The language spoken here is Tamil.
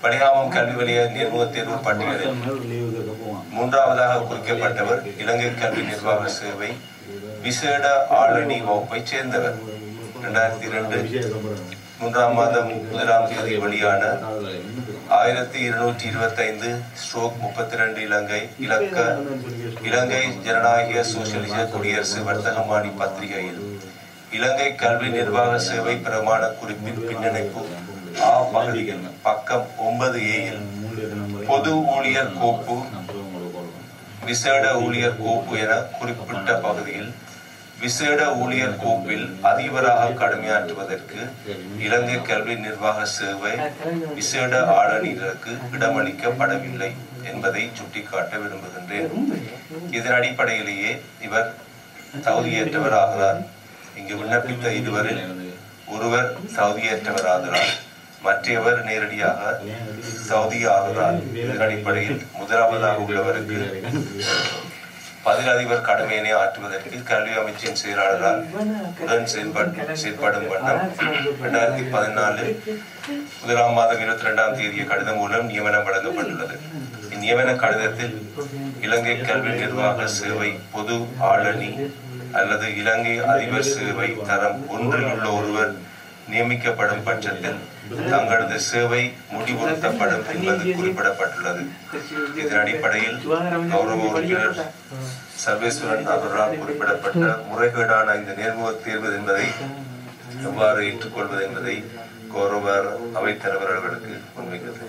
பணிகாமம் கல்வி வலய நிர்வாக தேர்வு பட்டியலில் மூன்றாவதாக குறிக்கப்பட்டவர் இலங்கை கல்வி நிர்வாக சேவை விசேட ஆளணி வகுப்பை சேர்ந்தவர். இரண்டாயிரத்தி இரண்டு மூன்றாம் மாதம் முதலாம் தேதி வெளியான ஆயிரத்தி இருநூற்றி இருபத்தி ஐந்து ஸ்ட்ரோக் முப்பத்தி ரெண்டு இலங்கை இலக்க இலங்கை ஜனநாயக சோசியலிச குடியரசு வர்த்தகமானி பத்திரிகையில் இலங்கை கல்வி நிர்வாக சேவை பிரமாண குறிப்பின் பின்னணைப்பு பக்கம் ஒன்பது ஏயில் பொது ஊழியர் கோப்பு விசேட ஊழியர் கோப்பு என குறிப்பிட்ட பகுதியில் விசேட ஊழியர் கோப்பில் அதிபராக கடமையாற்றுவதற்கு இலங்கை கல்வி நிர்வாக சேவை விசேட ஆளுநருக்கு இடமளிக்கப்படவில்லை என்பதை சுட்டிக்காட்ட விரும்புகின்றேன். இதன் அடிப்படையிலேயே இவர் தகுதியேற்றவராகிறார். இங்கு விண்ணப்பித்த இருவரில் ஒருவர் தகுதியேற்றவராகிறார். மற்றவர் நேரடியாக சவுதி ஆகிறார் இதன் அடிப்படையில் முதலாவதாக உள்ளவருக்கு பதில் அதிபர் கடமையினை ஆற்றுவதற்கு கல்வி அமைச்சின் செயலாளரால் உடன் செயல்பட்டு செயல்படும் வண்ணம். இரண்டாயிரத்தி பதினாலு முதலாம் மாதம் இருபத்தி இரண்டாம் தேதிய கடிதம் மூலம் நியமனம் வழங்கப்பட்டுள்ளது. இந்நியமன கடிதத்தில் இலங்கை கல்வி நிர்வாக சேவை பொது ஆளணி அல்லது இலங்கை அதிபர் சேவை தரம் ஒன்றில் உள்ள ஒருவர் நியமிக்கப்படும் பட்சத்தில் தங்களது சேவை முடிவுறுத்தப்படும் என்பது குறிப்பிடப்பட்டுள்ளது. இதன் அடிப்படையில் கௌரவ உறுப்பினர் சர்வேஸ்வரன் அவர்களால் குறிப்பிடப்பட்ட முறைகேடான இந்த நேர்முக தேர்வு என்பதை எவ்வாறு ஏற்றுக்கொள்வது என்பதை கௌரவ அவைத்தலைவர் அவர்களுக்கு முன்வைக்கிறது.